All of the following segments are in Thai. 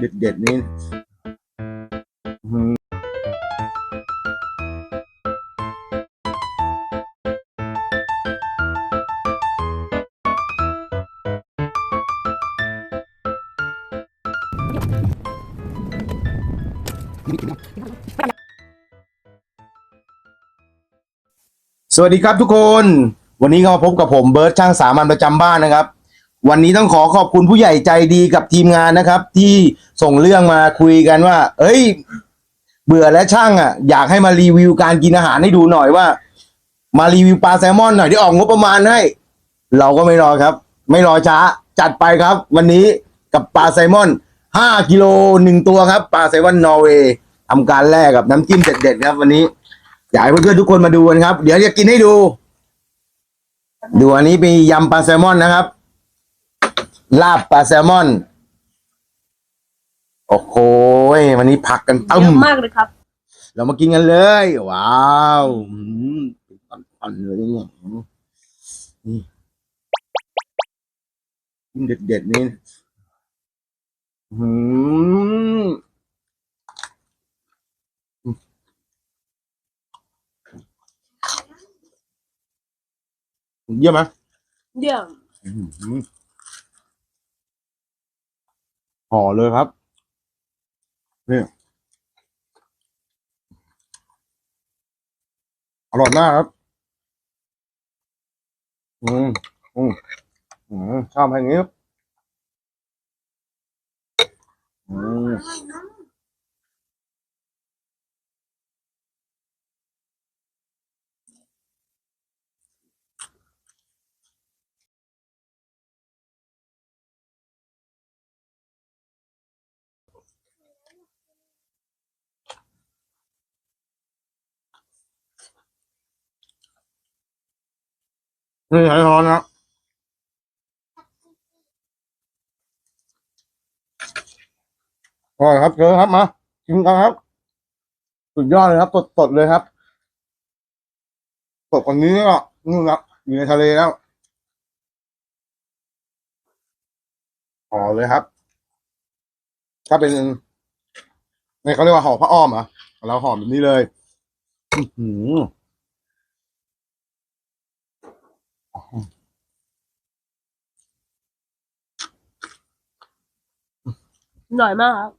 เด็ดๆนี่อืมสวัสดีครับทุกคน วันนี้ก็มาพบกับผมเบิร์ตช่างสามัญประจำบ้านนะครับ วันนี้ต้องขอขอบคุณผู้ใหญ่ใจดีกับทีมงานนะครับ ที่ส่งเรื่องมาคุยกันว่า เอ้ย เบื่อและช่างอะ อยากให้มารีวิวการกินอาหารให้ดูหน่อยว่า มารีวิวปลาแซลมอนหน่อยที่ออกงบประมาณให้ เราก็ไม่รอครับ ไม่รอช้า จัดไปครับ วันนี้กับปลาแซลมอนห้ากิโลหนึ่งตัวครับปลาแซลมอนนอร์เวย์ทำการแรกกับน้ำจิ้มเด็ดๆครับ วันนี้อยากให้เพื่อนๆทุกคนมาดูกันครับ เดี๋ยวจะกินให้ดู ดูอันนี้มียำปลาแซลมอนนะครับ ลาบปลาแซลมอน โอ้โหวันนี้ผักกันตึ้เยมอะมากเลยครับ เรามากินกันเลย ว้าวอืมปั่นๆเลยเนี่ยนี่กินเด็ดๆนี่อืมเยี่ยมไหมเดี๋ยวอื้อหือ ห่อเลยครับ นี่ อร่อยมากครับ อืม อืม อืมชอบแห่งนี้ครับอืม นี่ไข่ร้อนนะอร่อยครับเจอครับมากินกันครับ สุดยอดเลยครับสดๆเลยครับสดกว่านี้ก็นู่นครับอยู่ในทะเลแล้วห่อเลยครับ ถ้าเป็นในเขาเรียกว่าห่อผ้าอ้อมเหรอเราห่อแบบนี้เลย อือหื อร่อยมากครับ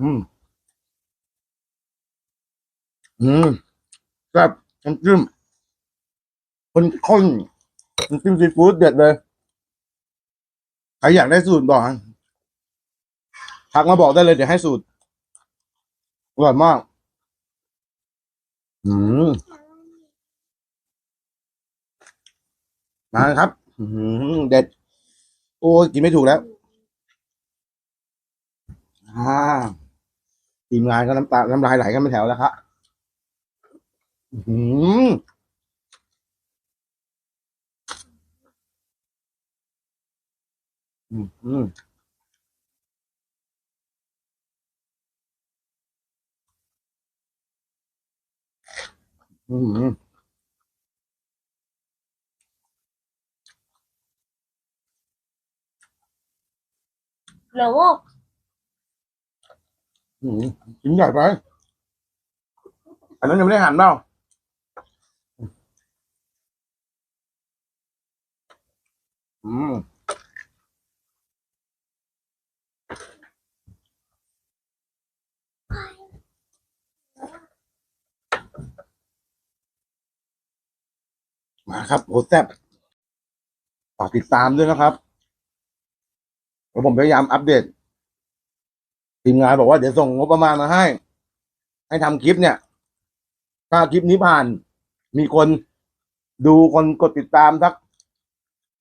อืม อืมแซ่บน้ำจิ้มคนข้นน้ำจิ้มซีฟู้ดเด็ดเลย ใครอยากได้สูตรบอก ทักมาบอกได้เลยเดี๋ยวให้สูตรอร่อยมาก อืมมาครับ อืมเด็ด โอ้กินไม่ถูกแล้วอ่าทีมงานก็น้ำตา น้ำลายไหลกันเป็นแถวแล้วครับอื้อหืออืม อืมอืมแล้วว่าอืมกินใหญ่ไป อันนั้นยังไม่ได้หั่นเปล่าอืม มา ครับโหแซ่บฝากติดตามด้วยนะครับแล้วผมพยายามอัปเดต ทีมงานบอกว่าเดี๋ยวส่งงบประมาณมาให้ ให้ทำคลิปเนี่ย ถ้าคลิปนี้ผ่าน มีคนดูคนกดติดตามสัก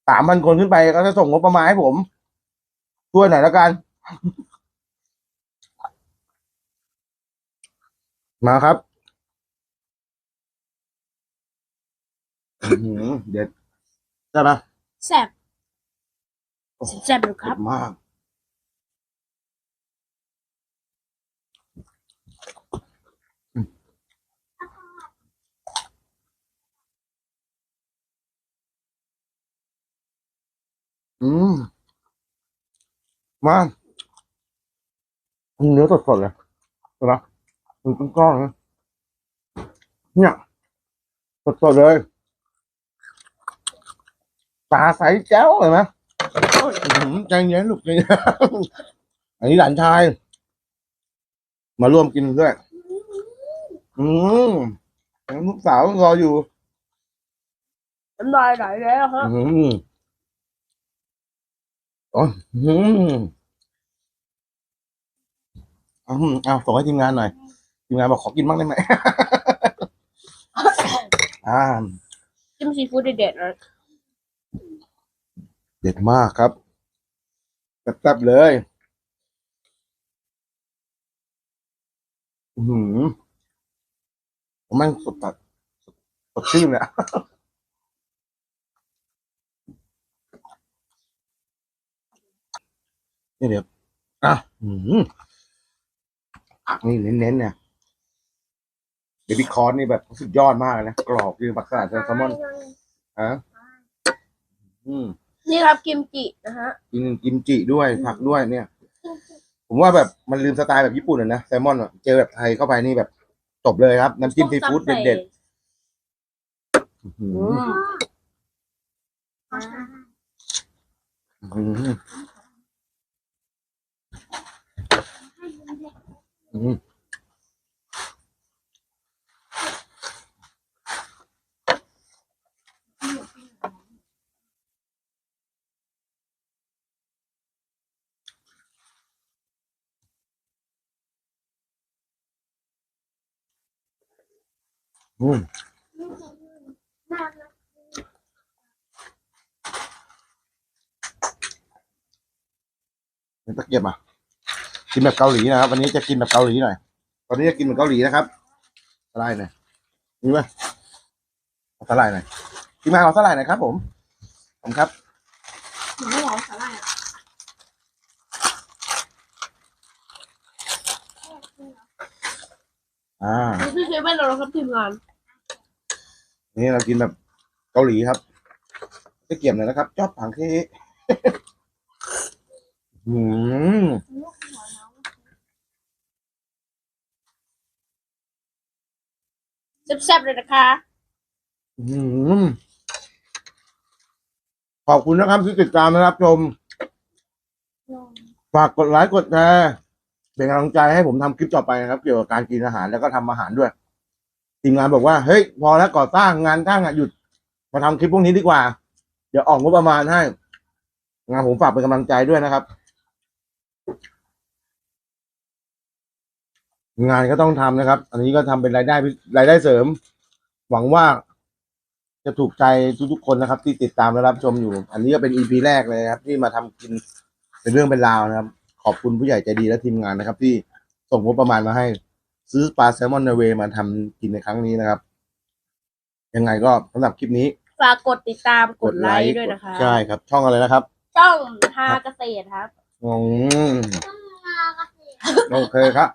สามพันคนขึ้นไปก็จะส่งงบประมาณให้ผมช่วยหน่อยแล้วกัน มาครับ อื้อหือเด็ดใช่ไหมแซ่บแซ่บอยู่คเด็รับ ดมาก อืมมาเนื้อสดๆเลยเห็นปะมันก้อนๆนะเนี่ยสดๆเลย ตาใสแจ๋วเลยนะอื้อหือใจเย็นลูกใจเย็นอันนี้หลานชาย มาร่วมกินด้วย อืมลูกสาวรออยู่น้ำลายไหลแล้วฮะอืมอ๋ออืมเอาเอาส่งให้ทีมงานหน่อย ทีมงานบอกขอกินบ้างได้ไหมอ่าจิ้มซีฟู้ดเด็ดๆนะ เด็ดมากครับแซ่บๆเลยอือหือมันสดตัดสดชื่นเลยอะนี่เดี๋ยวอะอืมผักนี่เน้นๆเนี่ยเบบี้คอร์นนี่แบบสุดยอดมากเลยนะ กรอบคือผักสลัดแซลมอนฮะอืม นี่ครับกิมจินะฮะ กินกิมจิด้วยผักด้วยเนี่ย ผมว่าแบบมันลืมสไตล์แบบญี่ปุ่นเลยนะแซลมอนอะเจอแบบไทยเข้าไปนี่แบบจบเลยครับน้ำจิ้มซีฟู้ดเด็ดๆอื้อหืๆออืมอื้อหืออื้อหือ อืมเป็นตะเกียบอะกินแบบเกาหลีนะครับวันนี้จะกินแบบเกาหลีหน่อยตอนนี้จะกินแบบเกาหลีนะครับสลด์หน่อยมีไหมเอาสลด์หน่อยทีมงานเอาสลด์หน่อยครับ ผมผมครับไม่ร้อนสาหร่ายอะอ่าพี่เซเว่นเราครับทีมงาน นี่เรากินแบบเกาหลีครับตะเกียบหน่อยนะครับชอบผังเค้กอืมแซ่บๆเลยนะคะ อืมขอบคุณนะครับที่ติดตามนะครับชม ฝากกดไลค์กดแชร์เป็นกำลังใจให้ผมทำคลิปต่อไปนะครับ เกี่ยวกับการกินอาหารแล้วก็ทำอาหารด้วย ทีมงานบอกว่าเฮ้ยพอแล้วก่อสร้างงานสร้างอะหยุด มาทำคลิปพวกนี้ดีกว่า เดี๋ยวออกงบประมาณให้ งานผมฝากเป็นกำลังใจด้วยนะครับ งานก็ต้องทำนะครับ อันนี้ก็ทำเป็นรายได้รายได้เสริม หวังว่าจะถูกใจทุกๆคนนะครับ ที่ติดตามและรับชมอยู่ อันนี้ก็เป็นอีพีแรกเลยนะครับ ที่มาทำกินเป็นเรื่องเป็นราวนะครับ ขอบคุณผู้ใหญ่ใจดีและทีมงานนะครับ ที่ส่งงบประมาณมาให้ ซื้อปลาแซลมอนเนเวมาทำกินในครั้งนี้นะครับ ยังไงก็สำหรับคลิปนี้ฝากกดติดตามกดไลค์ด้วยนะคะ ใช่ครับ ช่องอะไรนะครับช่องฮาเกษตรครับ อืมโอเคครับ